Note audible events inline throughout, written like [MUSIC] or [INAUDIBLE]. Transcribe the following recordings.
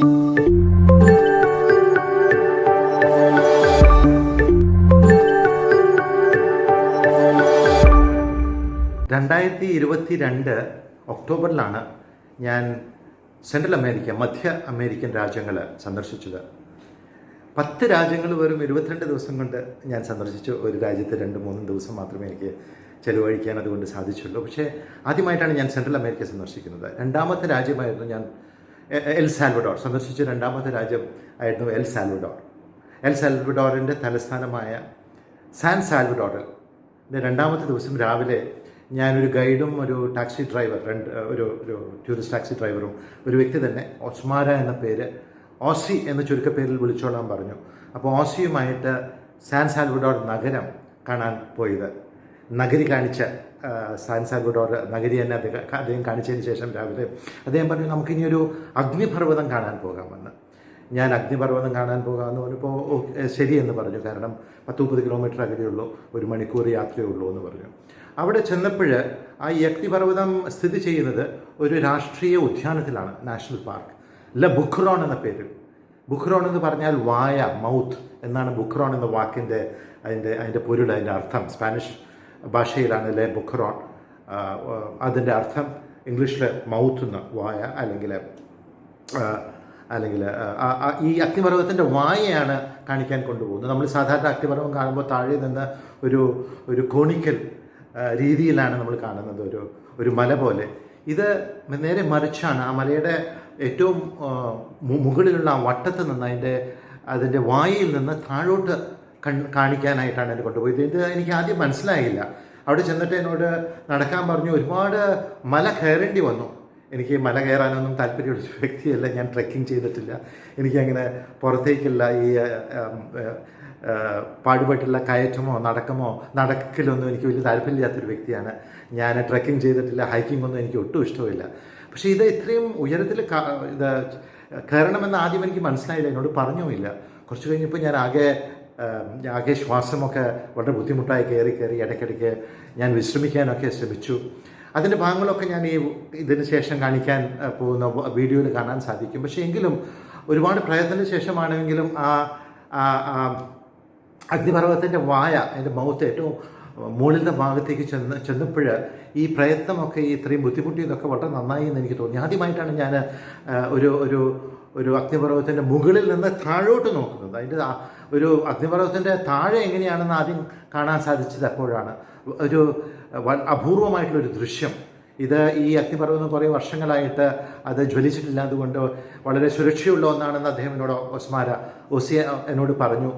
രണ്ടായിരത്തി ഇരുപത്തി രണ്ട് ഒക്ടോബറിലാണ് ഞാൻ സെൻട്രൽ അമേരിക്ക മധ്യ അമേരിക്കൻ രാജ്യങ്ങൾ സന്ദർശിച്ചത്. പത്ത് രാജ്യങ്ങൾ വെറും ഇരുപത്തിരണ്ട് ദിവസം കൊണ്ട് ഞാൻ സന്ദർശിച്ചു. ഒരു രാജ്യത്ത് രണ്ട് മൂന്നും ദിവസം മാത്രമേ എനിക്ക് ചെലവഴിക്കാൻ അതുകൊണ്ട് സാധിച്ചുള്ളൂ. പക്ഷേ ആദ്യമായിട്ടാണ് ഞാൻ സെൻട്രൽ അമേരിക്ക സന്ദർശിക്കുന്നത്. രണ്ടാമത്തെ രാജ്യമായിരുന്നു ഞാൻ എൽ സാൽവഡോർ. സന്ദർശിച്ച രണ്ടാമത്തെ രാജ്യം ആയിരുന്നു എൽ സാൽവഡോർ. എൽ സാൽവഡോറിന്റെ തലസ്ഥാനമായ സാൻ സാൽവഡോറിൽ രണ്ടാമത്തെ ദിവസം രാവിലെ ഞാനൊരു ഗൈഡും ഒരു ടാക്സി ഡ്രൈവർ രണ്ട് ഒരു ഒരു ടൂറിസ്റ്റ് ടാക്സി ഡ്രൈവറും ഒരു വ്യക്തി തന്നെ ഒസ്മാര എന്ന പേര് ഓസി എന്ന ചുരുക്കപ്പേരിൽ വിളിച്ചോളാൻ പറഞ്ഞു. അപ്പോൾ ഓസിയുമായിട്ട് സാൻ സാൽവഡോർ നഗരം കാണാൻ പോയത്. നഗരി കാണിച്ച സാൻ സാൽവഡോർ നഗരി തന്നെ അദ്ദേഹം അദ്ദേഹം കാണിച്ചതിന് ശേഷം രാവിലെ അദ്ദേഹം പറഞ്ഞു നമുക്കിനി ഒരു അഗ്നിപർവതം കാണാൻ പോകാമെന്ന്. ഞാൻ അഗ്നിപർവതം കാണാൻ പോകാമെന്ന് പറഞ്ഞപ്പോൾ ശരിയെന്ന് പറഞ്ഞു. കാരണം പത്ത് മുപ്പത് കിലോമീറ്റർ അകലെയുള്ളൂ ഒരു മണിക്കൂർ യാത്രയേ ഉള്ളൂ എന്ന് പറഞ്ഞു. അവിടെ ചെന്നപ്പോൾ ആ അഗ്നിപർവതം സ്ഥിതി ചെയ്യുന്നത് ഒരു രാഷ്ട്രീയ ഉദ്യാനത്തിലാണ് നാഷണൽ പാർക്ക്. ല ബുഖ്റോൺ എന്ന പേരിൽ. ബുഖ്റോൺ എന്ന് പറഞ്ഞാൽ വായ മൗത്ത് എന്നാണ് ബുഖ്റോൺ എന്ന വാക്കിന്റെ അതിന്റെ അതിന്റെ പൊരുൾ അതിന്റെ അർത്ഥം. സ്പാനിഷ് ഭാഷയിലാണ് ലെ ബുഖറോൺ അതിന്റെ അർത്ഥം ഇംഗ്ലീഷിൽ മൗത്ത് എന്ന് വായ അല്ലെങ്കിൽ അല്ലെങ്കിൽ ഈ അഗ്നിപർവതത്തിന്റെ വായയാണ് കാണിക്കാൻ കൊണ്ടുപോകുന്നത്. നമ്മൾ സാധാരണ അഗ്നിപർവം കാണുമ്പോൾ താഴെ നിന്ന് ഒരു ഒരു കോണിക്കൽ രീതിയിലാണ് നമ്മൾ കാണുന്നത്. ഒരു ഒരു മല പോലെ. ഇത് നേരെ മറിച്ചാണ്. ആ മലയുടെ ഏറ്റവും മുകളിലുള്ള ആ വട്ടത്ത് നിന്ന് അതിന്റെ അതിന്റെ വായിൽ നിന്ന് താഴോട്ട് കാണിക്കാനായിട്ടാണ് എന്നെ കൊണ്ടുപോയത്. ഇത് എനിക്ക് ആദ്യം മനസ്സിലായില്ല. അവിടെ ചെന്നിട്ട് എന്നോട് നടക്കാൻ പറഞ്ഞു ഒരുപാട് മല കയറേണ്ടി വന്നു. എനിക്ക് മല കയറാനൊന്നും താല്പര്യമുള്ള വ്യക്തിയല്ല. ഞാൻ ട്രെക്കിംഗ് ചെയ്തിട്ടില്ല. എനിക്കങ്ങനെ പുറത്തേക്കുള്ള ഈ പാടുപെട്ടുള്ള കയറ്റമോ നടക്കമോ നടക്കലൊന്നും എനിക്ക് വലിയ താല്പര്യമില്ലാത്തൊരു വ്യക്തിയാണ്. ഞാൻ ട്രെക്കിംഗ് ചെയ്തിട്ടില്ല. ഹൈക്കിംഗ് ഒന്നും എനിക്ക് ഒട്ടും ഇഷ്ടമില്ല പക്ഷേ ഇത് ഇത്രയും ഉയരത്തിൽ ഇത് കയറണമെന്ന് ആദ്യം എനിക്ക് മനസ്സിലായില്ല. എന്നോട് പറഞ്ഞുമില്ല. കുറച്ച് കഴിഞ്ഞപ്പോൾ ഞാൻ ആകെ ആകെ ശ്വാസമൊക്കെ വളരെ ബുദ്ധിമുട്ടായി കയറി കയറി ഇടയ്ക്കിടയ്ക്ക് ഞാൻ വിശ്രമിക്കാനൊക്കെ ശ്രമിച്ചു. അതിന്റെ ഭാഗങ്ങളൊക്കെ ഞാൻ ഈ ഇതിന് ശേഷം കാണിക്കാൻ പോകുന്ന വീഡിയോയിൽ കാണാൻ സാധിക്കും. പക്ഷേ എങ്കിലും ഒരുപാട് പ്രയത്നത്തിന് ശേഷമാണെങ്കിലും ആ അഗ്നിപർവതത്തിന്റെ വായ എന്റെ മൗത്ത് ഏറ്റവും മുകളിലത്തെ ഭാഗത്തേക്ക് ചെന്ന് ചെന്നപ്പോൾ ഈ പ്രയത്നമൊക്കെ ഇത്രയും ബുദ്ധിമുട്ടിയതൊക്കെ വളരെ നന്നായി എന്ന് എനിക്ക് തോന്നി. ആദ്യമായിട്ടാണ് ഞാൻ ഒരു ഒരു ഒരു അഗ്നിപർവതത്തിന്റെ മുകളിൽ നിന്ന് താഴോട്ട് നോക്കുന്നത്. അതിന്റെ ഒരു അഗ്നിപർവതത്തിന്റെ താഴെ എങ്ങനെയാണെന്ന് ആദ്യം കാണാൻ സാധിച്ചത് അപ്പോഴാണ് ഒരു അപൂർവമായിട്ടുള്ളൊരു ദൃശ്യം. ഇത് ഈ അഗ്നിപർവതം കുറേ വർഷങ്ങളായിട്ട് അത് ജ്വലിച്ചിട്ടില്ല. അതുകൊണ്ട് വളരെ സുരക്ഷയുള്ള ഒന്നാണെന്ന് അദ്ദേഹം എന്നോട് ഒസ്മാര ഒസിയ എന്നോട് പറഞ്ഞു.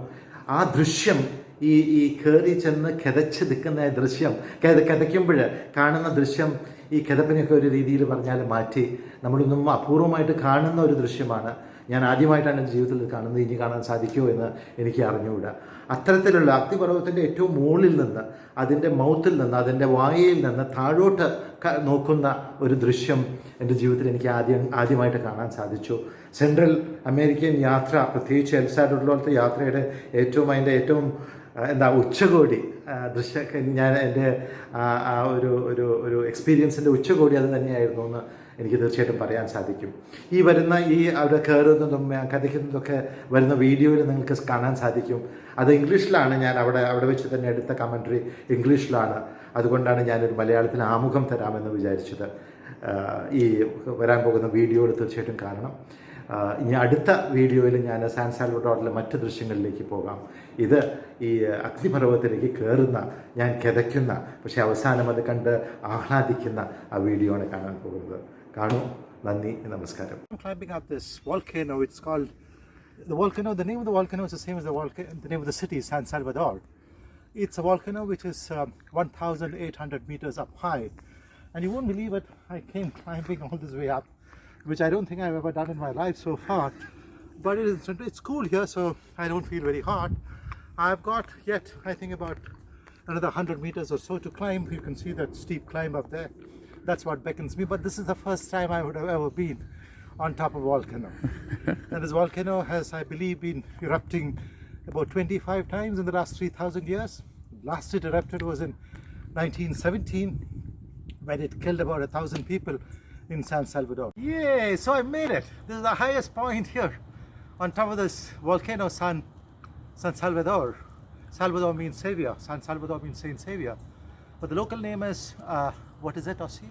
ആ ദൃശ്യം ഈ ഈ കയറി ചെന്ന് കിതച്ച് നിൽക്കുന്ന ദൃശ്യം കിത കിതയ്ക്കുമ്പോൾ കാണുന്ന ദൃശ്യം ഈ കിതപ്പിനെയൊക്കെ ഒരു രീതിയിൽ പറഞ്ഞാൽ മാറ്റി നമ്മളൊന്നും അപൂർവമായിട്ട് കാണുന്ന ഒരു ദൃശ്യമാണ് ഞാൻ ആദ്യമായിട്ടാണ് എന്റെ ജീവിതത്തിൽ കാണുന്നത്. ഇനി കാണാൻ സാധിക്കുമോ എന്ന് എനിക്ക് അറിഞ്ഞുകൂടാ. അത്തരത്തിലുള്ള അഗ്നിപർവതത്തിന്റെ ഏറ്റവും മുകളിൽ നിന്ന് അതിന്റെ മൗത്തിൽ നിന്ന് അതിന്റെ വായയിൽ നിന്ന് താഴോട്ട് നോക്കുന്ന ഒരു ദൃശ്യം എന്റെ ജീവിതത്തിൽ എനിക്ക് ആദ്യം ആദ്യമായിട്ട് കാണാൻ സാധിച്ചു. സെൻട്രൽ അമേരിക്കൻ യാത്ര പ്രത്യേകിച്ച് എൽസാഡോറിലോളത്തെ യാത്രയുടെ ഏറ്റവും അതിന്റെ ഏറ്റവും എന്താ ഉച്ചകോടി. ദൃശ്യ ഞാൻ എന്റെ ആ ഒരു ഒരു ഒരു എക്സ്പീരിയൻസിന്റെ ഉച്ചകോടി അത് തന്നെയായിരുന്നു എന്ന് എനിക്ക് തീർച്ചയായിട്ടും പറയാൻ സാധിക്കും. ഈ വരുന്ന ഈ അവിടെ കയറുന്നതും കഥയ്ക്കുന്നതൊക്കെ വരുന്ന വീഡിയോയിൽ നിങ്ങൾക്ക് കാണാൻ സാധിക്കും. അത് ഇംഗ്ലീഷിലാണ്. ഞാൻ അവിടെ അവിടെ വെച്ച് തന്നെ എടുത്ത കമൻട്രി ഇംഗ്ലീഷിലാണ്. അതുകൊണ്ടാണ് ഞാനൊരു മലയാളത്തിൽ ആമുഖം തരാമെന്ന് വിചാരിച്ചത്. ഈ വരാൻ പോകുന്ന വീഡിയോയിൽ തീർച്ചയായിട്ടും കാണണം. ആ, ഇനി അടുത്ത വീഡിയോയിൽ ഞാൻ സാൻ സാൽവഡോറിലെ മറ്റ് ദൃശ്യങ്ങളിലേക്ക് പോകാം ഇത് ഈ അഗ്നിപർവതത്തിലേക്ക് കയറുന്ന ഞാൻ കിതയ്ക്കുന്ന പക്ഷേ അവസാനം അത് കണ്ട് ആഹ്ലാദിക്കുന്ന ആ വീഡിയോ ആണ് കാണാൻ പോകുന്നത് കാണൂ നന്ദി നമസ്കാരം Climbing this volcano, it's called the volcano. The name of the volcano is the same as the volcano. The name of the city, San Salvador. It's a volcano which is um, 1,800 meters up high, and you won't believe it. I came climbing all this way up, which I don't think I've ever done in my life so far. But it is, it's cool here, so I don't feel very hot. I've got yet, I think, about another 100 meters or so to climb. You can see that steep climb up there. That's what beckons me. But this is the first time I would have ever been on top of a volcano. [LAUGHS] and this volcano has, I believe, been erupting about 25 times in the last 3,000 years. Last it erupted was in 1917 when it killed about a thousand people in San Salvador. Yay! So I made it. This is the highest point here on top of this volcano, San, San Salvador. Salvador means savior. San Salvador means Saint Savior. But the local name is, uh, what is it, Ossi?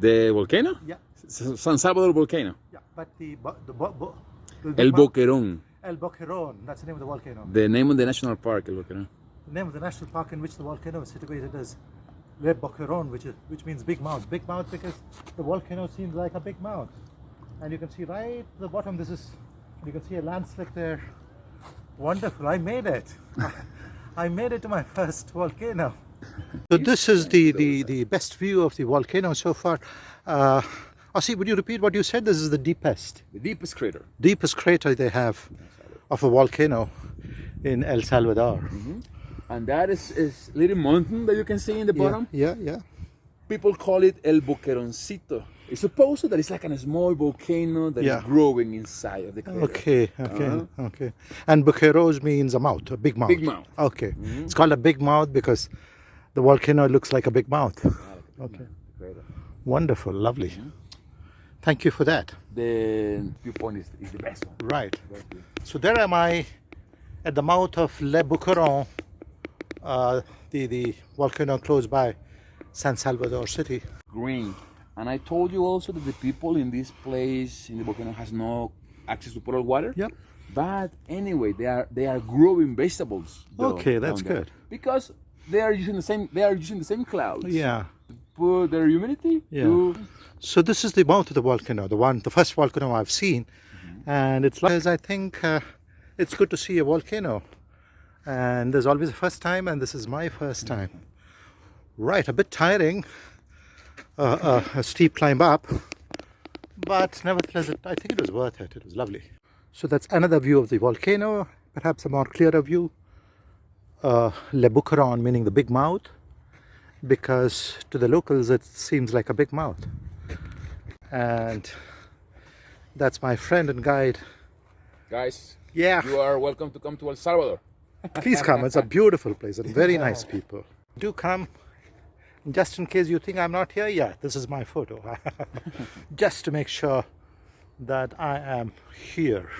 The volcano? Yeah, San Salvador volcano. yeah. But the, bo- the, bo- bo- the El Boquerón. El Boquerón. That's the name of the volcano. The name of the national park, El Boquerón. The name of the national park in which the volcano is situated is Le Boquerón, which is which means big mouth. Big mouth because the volcano seems like a big mouth, and you can see right at the bottom. This is you can see a landslip there. Wonderful! I made it. [LAUGHS] I made it to my first volcano. So this is the, the, the best view of the volcano so far. Uh, Ossie, would you repeat what you said? This is the deepest, The deepest crater. deepest crater they have of a volcano in El Salvador. And that is, is little mountain that you can see in the bottom. Yeah, yeah. People call it El Boqueroncito. It's supposed that it's like a small volcano that is Yeah. growing inside of the crater. Okay, okay, uh-huh. okay. And Buqueros means a mouth, a big mouth. Big mouth. Okay. Mm-hmm. It's called a big mouth because the volcano looks like a big mouth. Ah, okay. Crater. Wonderful, lovely. Mm-hmm. Thank you for that. The viewpoint is, is the best one. Right. So there am I at the mouth of Le Buqueron, uh, the, the volcano close by San Salvador City. Green. And I told you also that the people in this place in the volcano has no access to potable water. Yep. But anyway, they are they are growing vegetables. though, Okay, that's good. Because they are using the same they are using the same clouds. Yeah. Put their humidity Yeah. to So this is the mouth of the volcano, the one, the first volcano I've seen, and it's like I think uh, it's good to see a volcano, and there's always a first time, and this is my first time. Right, a bit tiring, uh, uh, a steep climb up, but nevertheless, I think it was worth it. It was lovely. So that's another view of the volcano, perhaps a more clearer view. Uh, Le Bucaron, meaning the big mouth, because to the locals it seems like a big mouth and that's my friend and guide. guys. Yeah, You are welcome to come to El Salvador. Please come. It's a beautiful place and very nice [LAUGHS] people. Do come. Just in case you think I'm not here yet, this is my photo. [LAUGHS] Just to make sure that I am here.